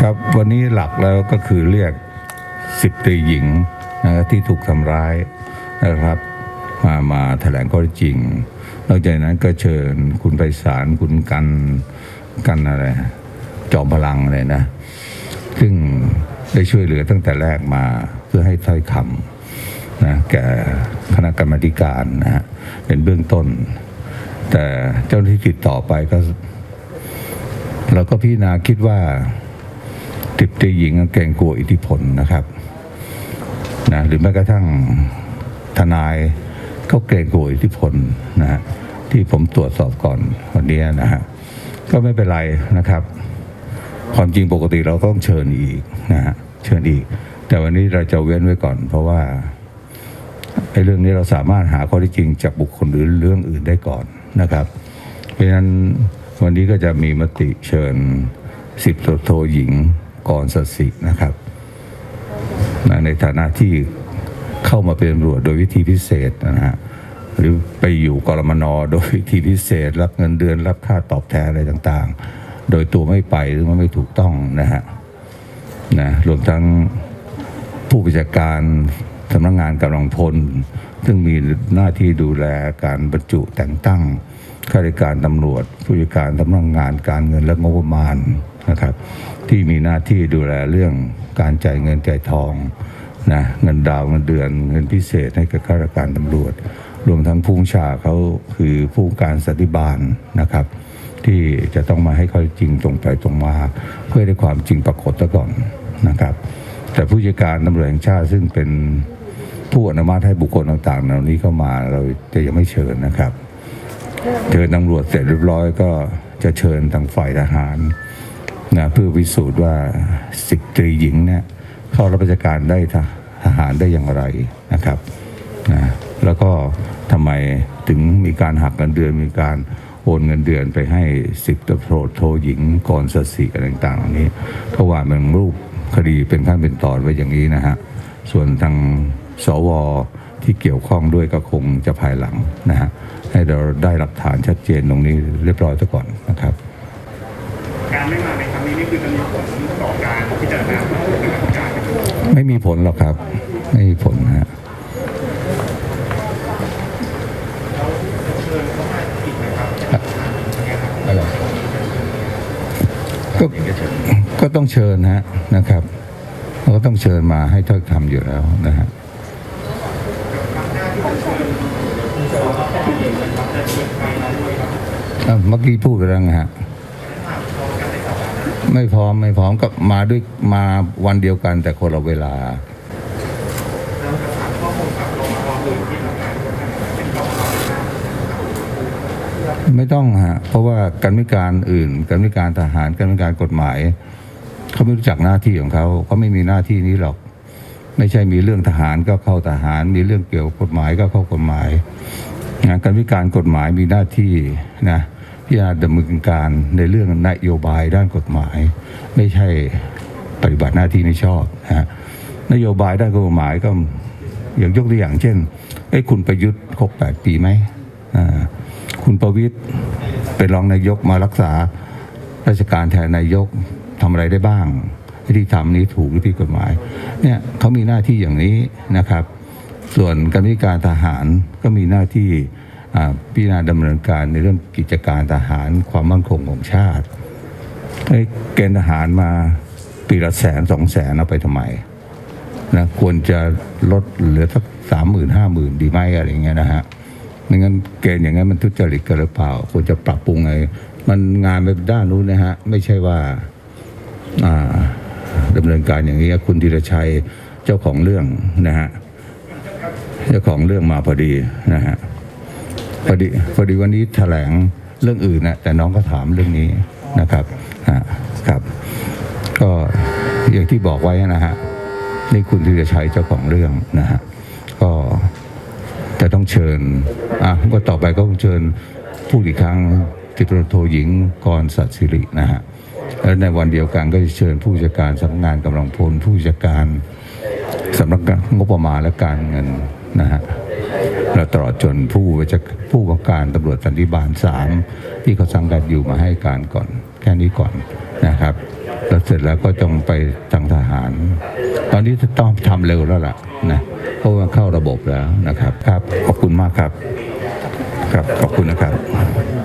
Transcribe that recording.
ครับวันนี้หลักแล้วก็คือเรียกสิบตรีหญิงนะครับที่ถูกทำร้ายนะครับมามาแถลงข้อจริง นอกจากนั้นก็เชิญคุณไพศาลคุณกันกันอะไร จอมพลังเลยนะ ซึ่งได้ช่วยเหลือตั้งแต่แรกมาเพื่อให้ถ้อยคำนะแก่คณะกรรมการนะฮะเป็นเบื้องต้น แต่เจ้าหน้าที่ติดต่อไปก็ เราก็พิจารณาคิดว่า ติบตีหญิงเกรงกลัวอิทธิพลนะครับนะหรือแม้กระทั่งทนายก็เกรงกลัวอิทธิพลนะฮะที่ผมตรวจสอบก่อนวันนี้นะฮะก็ไม่เป็นไรนะครับ ความจริงปกติเราต้องเชิญอีกนะฮะเชิญอีก แต่วันนี้เราจะเว้นไว้ก่อน เพราะว่าไอ้เรื่องนี้เราสามารถหาข้อที่จริงจากบุคคลหรือเรื่องอื่นได้ก่อนนะครับ เพราะฉะนั้นวันนี้ก็จะมีมติเชิญสิบโทหญิง กรสสินะครับนะในฐานะที่เข้ามาเป็นตำรวจโดยวิธีพิเศษนะฮะหรือไปอยู่กรมนโดยวิธีพิเศษ รับเงินเดือนรับค่าตอบแทนอะไรต่างๆ โดยตัวไม่ไปหรือมันไม่ถูกต้องนะฮะนะรวมทั้งผู้บัญชาการสำนักงานกำลังพล ซึ่งมีหน้าที่ดูแลการบรรจุแต่งตั้งข้าราชการตำรวจ ผู้จัดการสำนักงานการเงินและงบประมาณนะครับ ที่มีหน้าที่ดูแลเรื่องการจ่ายเงินจ่ายทองนะเงินดาวเงินเดือนเงินพิเศษให้กับข้าราชการตำรวจ รวมทั้งผู้ชาเขาคือผู้การสติบาลนะครับ ที่จะต้องมาให้ข้อจริงตรงไปตรงมา เพื่อให้ได้ความจริงปรากฏซะก่อนนะครับ แต่ผู้จัดการตำรวจแห่งชาติซึ่งเป็นผู้อนุมัติให้บุคคลต่างๆเหล่านี้เข้ามาเราจะยังไม่เชิญนะครับเชิญตำรวจเสร็จเรียบร้อยก็จะเชิญทางฝ่ายทหาร นะเพื่อพิสูจน์ว่าสิบตรีหญิงเนี่ยเข้ารับราชการได้ทหารได้อย่างไรนะครับนะแล้วก็ทำไมถึงมีการหักเงินเดือนมีการโอนเงินเดือนไปให้สิบตำรวจโทหญิงกรสสิอะไรต่างๆเหล่านี้ก็ว่ามันรูปคดีเป็นขั้นเป็นตอนไว้อย่างนี้นะฮะส่วนทางสวที่เกี่ยวข้องด้วยก็คงจะภายหลังนะฮะให้เราได้หลักฐานชัดเจนตรงนี้เรียบร้อยซะก่อนนะครับ การไม่มาในครั้งนี้นี่คือจะมีผลต่อการพิจารณาของคณะกรรมการไหมครับไม่มีผลหรอกครับ ไม่มีผลฮะอะไรก็ก็ต้องเชิญฮะนะครับเราก็ต้องเชิญมาให้ถ้อยคำอยู่แล้วนะฮะอะเมื่อกี้พูดไปแล้วไงฮะ ไม่พร้อมไม่พร้อมก็มาด้วยมาวันเดียวกันแต่คนละเวลาไม่ต้องฮะเพราะว่าการมิการอื่นการมิการทหารการมิการกฎหมายเขาไม่รู้จักหน้าที่ของเขาเขาไม่มีหน้าที่นี้หรอก ไม่ใช่มีเรื่องทหารก็เข้าทหาร มีเรื่องเกี่ยวกับกฎหมายก็เข้ากฎหมายนะการวิการกฎหมายมีหน้าที่นะ พิจารณาดำเนินการในเรื่องนโยบายด้านกฎหมาย ไม่ใช่ปฏิบัติหน้าที่ในชอบนะฮะนโยบายด้านกฎหมายก็อย่างยกตัวอย่าง เช่นเอ้คุณประยุทธ์ครบแปดปีไหมคุณประวิตยเป็นรองนายกมารักษา ราชการแทนนายกทำอะไรได้บ้างที่ทำนี้ถูกหรือผิดกฎหมายเนี่ยเขามีหน้าที่อย่างนี้นะครับ ส่วนกรรมการทหารก็มีหน้าที่ พิจารณาดำเนินการในเรื่องกิจการทหารความมั่นคงของชาติเกณฑ์ทหารมาปีละแสนสองแสนเอาไปทำไมนะควรจะลดเหลือสักสามหมื่นห้าหมื่นดีไหมอะไรเงี้ยนะฮะไม่งั้นเกณฑ์อย่างนั้นมันทุจริตกันหรือเปล่า ควรจะปรับปรุงไง มันงานไปด้านนู้นนะฮะ ไม่ใช่ว่าอ่าดำเนินการอย่างนี้คุณธีรชัยเจ้าของเรื่องนะฮะ เจ้าของเรื่องมาพอดีนะฮะ พอดีพอดีวันนี้แถลงเรื่องอื่นนะแต่น้องก็ถามเรื่องนี้นะครับฮะครับ ก็อย่างที่บอกไว้นะฮะนี่คุณธีรชัยเจ้าของเรื่องนะฮะก็จะต้องเชิญอะก็ต่อไปก็ต้องเชิญพูดอีกครั้งติตรโทหญิงกรสัตสิรินะฮะและในวันเดียวกันก็จะเชิญผู้จัดการสำนักงานกำลังพลผู้จัดการสำนักงบประมาณและการเงินนะฮะ และตลอดจนผู้จะผู้ประการตำรวจสันติบาลสามที่เขาสังกัดอยู่มาให้การก่อน แค่นี้ก่อนนะครับแล้วเสร็จแล้วก็ต้องไปทางทหาร ตอนนี้จะต้องทำเร็วแล้วล่ะนะเพราะว่าเข้าระบบแล้วนะครับ ครับขอบคุณมากครับ ครับขอบคุณนะครับ